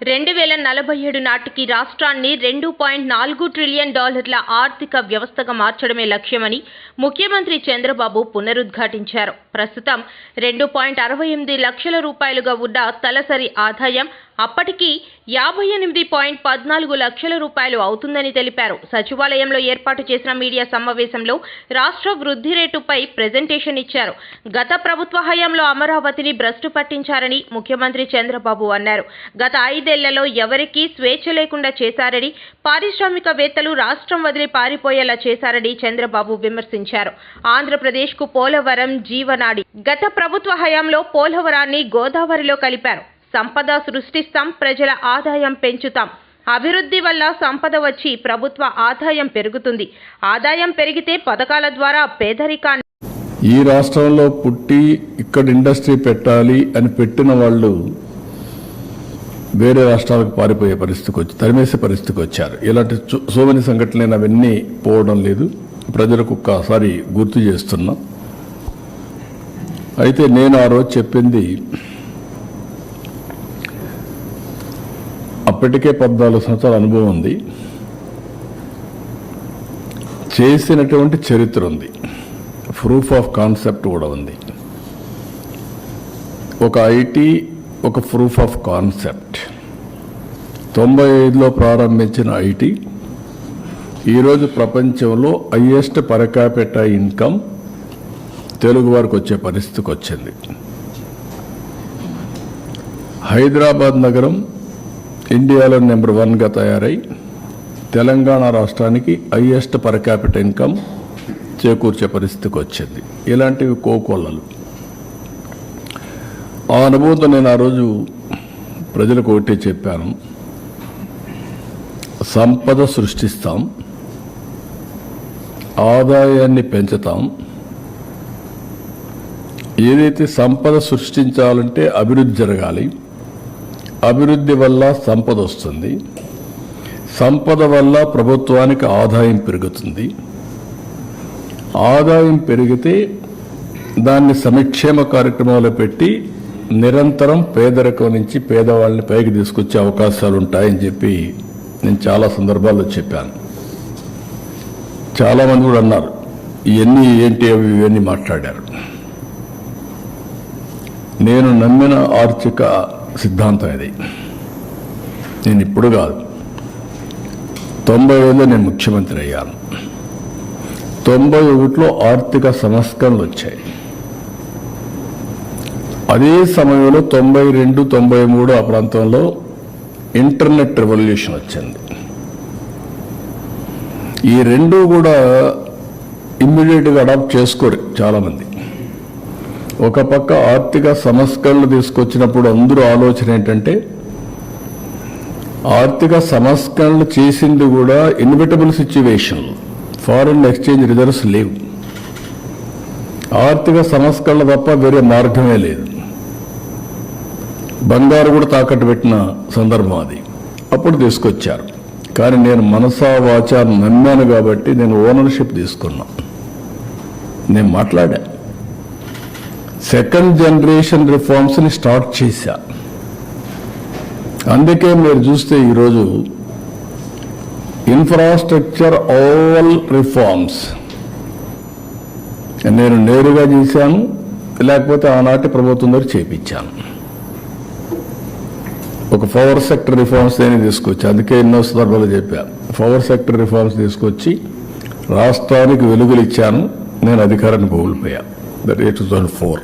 రెండు వేల నలభై ఏడు నాటికి రాష్ట్రాన్ని రెండు పాయింట్ నాలుగు ట్రిలియన్ డాలర్ల ఆర్థిక వ్యవస్థగా మార్చడమే లక్ష్యమని ముఖ్యమంత్రి చంద్రబాబు పునరుద్ఘాటించారు. ప్రస్తుతం రెండు పాయింట్ అరవై ఎనిమిది లక్షల రూపాయలుగా ఉన్న తలసరి ఆదాయం అప్పటికి యాభై ఎనిమిది పాయింట్ పద్నాలుగు లక్షల రూపాయలు అవుతుందని తెలిపారు. సచివాలయంలో ఏర్పాటు చేసిన మీడియా సమావేశంలో రాష్ట్ర వృద్ధి రేటుపై ప్రెజెంటేషన్ ఇచ్చారు. గత ప్రభుత్వ హయాంలో అమరావతిని భ్రష్టు పట్టించారని ముఖ్యమంత్రి చంద్రబాబు అన్నారు. గత ఐదేళ్ళలో ఎవరికీ స్వేచ్ఛ లేకుండా చేశారని పారిశ్రామికవేత్తలు రాష్ట్రం వదిలి పారిపోయేలా చేశారని చంద్రబాబు విమర్శించారు. ఆంధ్రప్రదేశ్కు పోలవరం జీవనాడి. గత ప్రభుత్వ హయాంలో పోలవరాన్ని గోదావరిలో కలిపారు. సంపద సృష్టిస్తాం ప్రజల ఆదాయం పెంచుతాం. అభివృద్ధి వల్ల సంపద వచ్చి ప్రభుత్వ ఆదాయం పెరుగుతుంది. ఆదాయం పెరిగితే పథకాల ద్వారా పేదరికాన్ని ఈ రాష్ట్రంలో పుట్టి ఇక్కడ ఇండస్ట్రీ పెట్టాలి అని పెట్టిన వాళ్ళు వేరే రాష్ట్రాలకు పారిపోయే పరిస్థితికి వచ్చి తరిమేసే పరిస్థితికి వచ్చారు. ఇలాంటి సోమని సంఘటనలు అవన్నీ పోవడం లేదు. ప్రజలకు ఒక్కసారి గుర్తు చేస్తున్నా. అయితే నేను ఆ రోజు చెప్పింది అప్పటికే పద్నాలుగు సంవత్సరాల అనుభవం ఉంది. చేసినటువంటి చరిత్ర ఉంది. ప్రూఫ్ ఆఫ్ కాన్సెప్ట్ కూడా ఉంది. ఒక ఐటీ ఒక ప్రూఫ్ ఆఫ్ కాన్సెప్ట్ తొంభై ఐదులో ప్రారంభించిన ఐటీ ఈరోజు ప్రపంచంలో హయ్యెస్ట్ పరకాపెట్ట ఇన్కమ్ తెలుగు వారికి వచ్చే పరిస్థితికి వచ్చింది. హైదరాబాద్ నగరం ఇండియాలో నెంబర్ వన్గా తయారై తెలంగాణ రాష్ట్రానికి హయ్యెస్ట్ పర్ క్యాపిటల్ ఇన్కమ్ చేకూర్చే పరిస్థితికి వచ్చింది. ఇలాంటివి కోకొల్లలు. ఆ అనుభవంతో నేను ఆ రోజు ప్రజలకు ఒకటే చెప్పాను. సంపద సృష్టిస్తాం. ఆదాయాన్ని పెంచుతాం. ఏదైతే సంపద సృష్టించాలంటే అభివృద్ధి జరగాలి. అభివృద్ధి వల్ల సంపద వస్తుంది. సంపద వల్ల ప్రభుత్వానికి ఆదాయం పెరుగుతుంది. ఆదాయం పెరిగితే దాన్ని సంక్షేమ కార్యక్రమాలు పెట్టి నిరంతరం పేదరికం నుంచి పేదవాళ్ళని పైకి తీసుకొచ్చే అవకాశాలు ఉంటాయని చెప్పి నేను చాలా సందర్భాల్లో చెప్పాను. చాలామంది కూడా అన్నారు ఇవన్నీ ఏంటి అవి ఇవన్నీ మాట్లాడారు. నేను నమ్మిన ఆర్థిక సిద్ధాంతం ఇది నేను ఇప్పుడు కాదు. తొంభై ఐదులో నేను ముఖ్యమంత్రి అయ్యాను. తొంభై ఒకటిలో ఆర్థిక సంస్కరణలు వచ్చాయి. అదే సమయంలో తొంభై రెండు తొంభై మూడు ఆ ప్రాంతంలో ఇంటర్నెట్ రెవల్యూషన్ వచ్చింది. ఈ రెండు కూడా ఇమ్మీడియట్గా అడాప్ట్ చేసుకోరు చాలామంది. ఒక పక్క ఆర్థిక సంస్కరణలు తీసుకొచ్చినప్పుడు అందరూ ఆలోచన ఏంటంటే ఆర్థిక సంస్కరణలు చేసింది కూడా inevitable situation foreign exchange reserves లేవు. ఆర్థిక సంస్కరణ తప్ప వేరే మార్గమే లేదు. బంగారు కూడా తాకట్టు పెట్టిన సందర్భం అది. అప్పుడు తీసుకొచ్చారు. కానీ నేను మనసా వాచా నమ్మాను కాబట్టి నేను ఓనర్షిప్ తీసుకున్నా. నేను మాట్లాడా సెకండ్ జనరేషన్ రిఫార్మ్స్ని స్టార్ట్ చేశా. అందుకే మీరు చూస్తే ఈరోజు ఇన్ఫ్రాస్ట్రక్చర్ ఆల్ రిఫార్మ్స్ నేను నేరుగా చేశాను లేకపోతే ఆనాటి ప్రభుత్వం దగ్గర చేపించాను. ఒక పవర్ సెక్టర్ రిఫార్మ్స్ నేను తీసుకొచ్చి అందుకే ఎన్నో సందర్భాలు చెప్పాను పవర్ సెక్టర్ రిఫార్మ్స్ తీసుకొచ్చి రాష్ట్రానికి వెలుగులు ఇచ్చాను నేను అధికారాన్ని కోల్పోయా that a two thousand four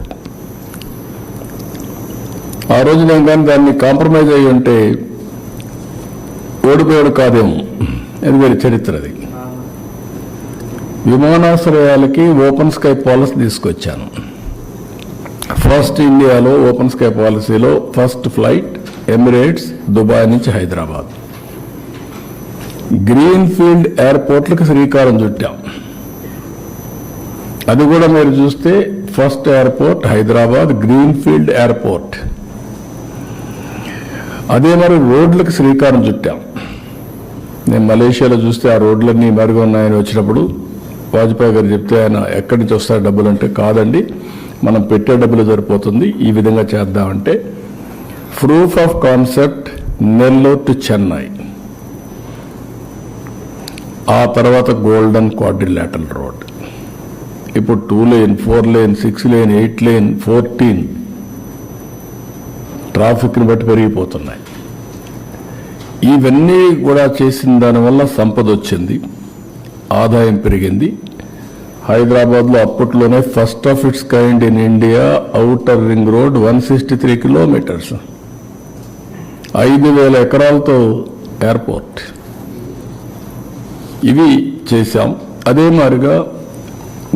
ఆ రోజున కానీ దాన్ని కాంప్రమైజ్ అయ్యి ఉంటే ఓడిపోయాడు కాదేమో. అది వేరే చరిత్ర అది. విమానాశ్రయాలకి ఓపెన్ స్కై పాలసీ తీసుకొచ్చాను. ఫస్ట్ ఇండియాలో ఓపెన్ స్కై పాలసీలో ఫస్ట్ ఫ్లైట్ ఎమిరేట్స్ దుబాయ్ నుంచి హైదరాబాద్. గ్రీన్ ఫీల్డ్ ఎయిర్పోర్ట్లకు శ్రీకారం చుట్టాం. అది కూడా మీరు చూస్తే first airport Hyderabad greenfield airport. అదే మరి రోడ్లకు శ్రీకారం చుట్టాం. నేను మలేషియాలో చూస్తే ఆ రోడ్లన్నీ మరుగు ఉన్నాయని వచ్చినప్పుడు వాజ్పేయి గారు చెప్తే ఆయన ఎక్కడి నుంచి వస్తారు డబ్బులు అంటే కాదండి మనం పెట్టే డబ్బులు సరిపోతుంది ఈ విధంగా చేద్దామంటే proof of concept Nellore to Chennai. ఆ తర్వాత గోల్డెన్ క్వాడ్రిలాటరల్ రోడ్. ఇప్పుడు two lane four lane six lane eight lane fourteen ట్రాఫిక్ని బట్టి పెరిగిపోతున్నాయి. ఇవన్నీ కూడా చేసిన దానివల్ల సంపద వచ్చింది ఆదాయం పెరిగింది. హైదరాబాద్లో అప్పట్లోనే first of its kind in India outer ring road one sixty three kilometres ఐదు వేల ఎకరాలతో ఎయిర్పోర్ట్ ఇవి చేశాం. అదే మాదిరిగా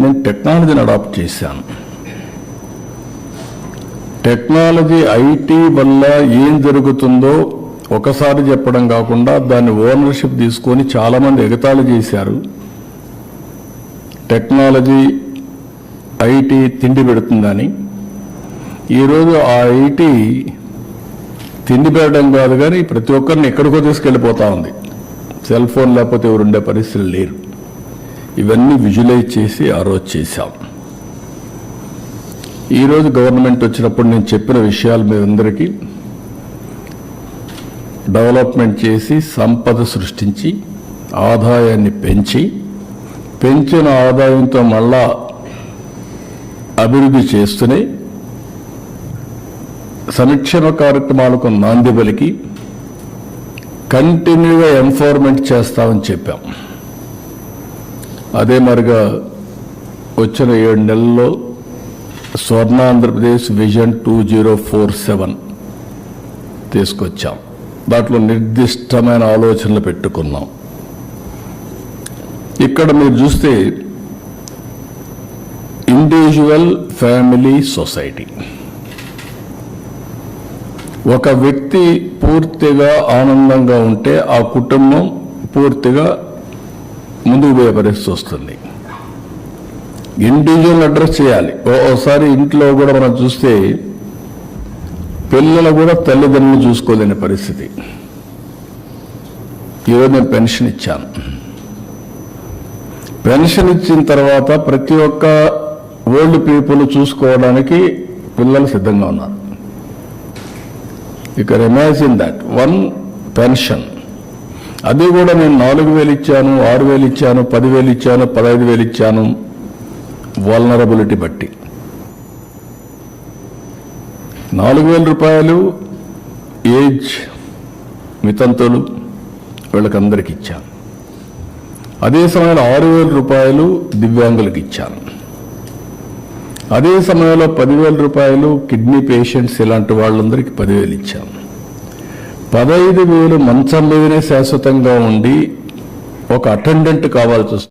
నేను టెక్నాలజీని అడాప్ట్ చేశాను. టెక్నాలజీ ఐటీ వల్ల ఏం జరుగుతుందో ఒకసారి చెప్పడం కాకుండా దాన్ని ఓనర్షిప్ తీసుకొని చాలామంది ఎగతాళి చేశారు. టెక్నాలజీ ఐటీ తిండి పెడుతుందని. ఈరోజు ఆ ఐటీ తిండి పెట్టడం కాదు కానీ ప్రతి ఒక్కరిని ఎక్కడికో తీసుకెళ్ళిపోతా ఉంది. సెల్ ఫోన్ లేకపోతే ఎవరు ఉండే పరిస్థితులు లేరు. ఇవన్నీ విజువలైజ్ చేసి ఆ రోజు చేశాం. ఈరోజు గవర్నమెంట్ వచ్చినప్పుడు నేను చెప్పిన విషయాలు మీ అందరికీ. డెవలప్మెంట్ చేసి సంపద సృష్టించి ఆదాయాన్ని పెంచి పెంచిన ఆదాయంతో మళ్ళా అభివృద్ధి చేస్తూనే సంక్షేమ కార్యక్రమాలకు నాంది పలికి కంటిన్యూగా ఎన్ఫోర్మెంట్ చేస్తామని చెప్పాం. అదే మరిగా వచ్చిన ఏడు నెలల్లో Swarna Andhra Pradesh vision two zero four seven తీసుకొచ్చాం. దాంట్లో నిర్దిష్టమైన ఆలోచనలు పెట్టుకున్నాం. ఇక్కడ మీరు చూస్తే ఇండివిజువల్ ఫ్యామిలీ సొసైటీ ఒక వ్యక్తి పూర్తిగా ఆనందంగా ఉంటే ఆ కుటుంబం పూర్తిగా ముందుకు పోయే పరిస్థితి వస్తుంది ఇండివిజువల్ అడ్రస్ చేయాలి ఓసారి ఇంట్లో కూడా మనం చూస్తే పిల్లలు కూడా తల్లిదండ్రులు చూసుకోలేని పరిస్థితి. ఈరోజు నేను పెన్షన్ ఇచ్చాను. పెన్షన్ ఇచ్చిన తర్వాత ప్రతి ఒక్క ఓల్డ్ పీపుల్ చూసుకోవడానికి పిల్లలు సిద్ధంగా ఉన్నారు. You can imagine that one pension అది కూడా నేను నాలుగు వేలు ఇచ్చాను ఆరు వేలు ఇచ్చాను పదివేలు ఇచ్చాను పదహైదు వేలు ఇచ్చాను. వల్నరబులిటీ బట్టి. నాలుగు వేల రూపాయలు ఏజ్ మితంతులు వీళ్ళకందరికి ఇచ్చాను. అదే సమయంలో ఆరు వేల రూపాయలు దివ్యాంగులకు ఇచ్చాను. అదే సమయంలో పదివేల రూపాయలు కిడ్నీ పేషెంట్స్ ఇలాంటి వాళ్ళందరికీ పదివేలు ఇచ్చాను. పదహైదు వేలు మంచం మీదనే శాశ్వతంగా ఉండి ఒక అటెండెంట్ కావాల్సి వస్తుంది.